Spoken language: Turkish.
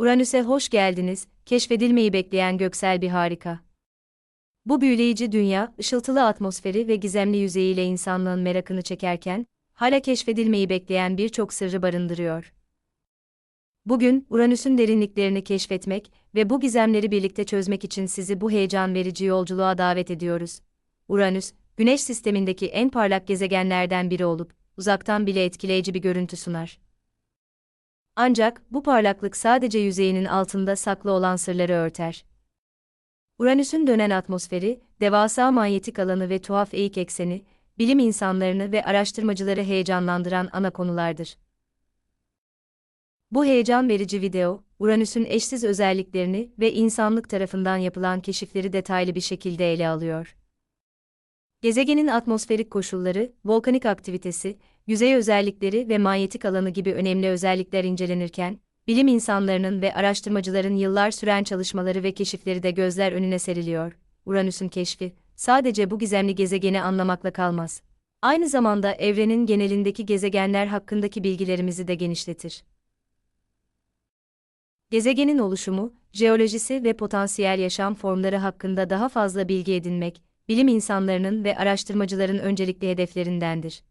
Uranüs'e hoş geldiniz, keşfedilmeyi bekleyen göksel bir harika. Bu büyüleyici dünya, ışıltılı atmosferi ve gizemli yüzeyiyle insanlığın merakını çekerken, hala keşfedilmeyi bekleyen birçok sırrı barındırıyor. Bugün, Uranüs'ün derinliklerini keşfetmek ve bu gizemleri birlikte çözmek için sizi bu heyecan verici yolculuğa davet ediyoruz. Uranüs, Güneş sistemindeki en parlak gezegenlerden biri olup, uzaktan bile etkileyici bir görüntü sunar. Ancak bu parlaklık sadece yüzeyinin altında saklı olan sırları örter. Uranüs'ün dönen atmosferi, devasa manyetik alanı ve tuhaf eğik ekseni, bilim insanlarını ve araştırmacıları heyecanlandıran ana konulardır. Bu heyecan verici video, Uranüs'ün eşsiz özelliklerini ve insanlık tarafından yapılan keşifleri detaylı bir şekilde ele alıyor. Gezegenin atmosferik koşulları, volkanik aktivitesi, yüzey özellikleri ve manyetik alanı gibi önemli özellikler incelenirken, bilim insanlarının ve araştırmacıların yıllar süren çalışmaları ve keşifleri de gözler önüne seriliyor. Uranüs'ün keşfi, sadece bu gizemli gezegeni anlamakla kalmaz. Aynı zamanda evrenin genelindeki gezegenler hakkındaki bilgilerimizi de genişletir. Gezegenin oluşumu, jeolojisi ve potansiyel yaşam formları hakkında daha fazla bilgi edinmek, bilim insanlarının ve araştırmacıların öncelikli hedeflerindendir.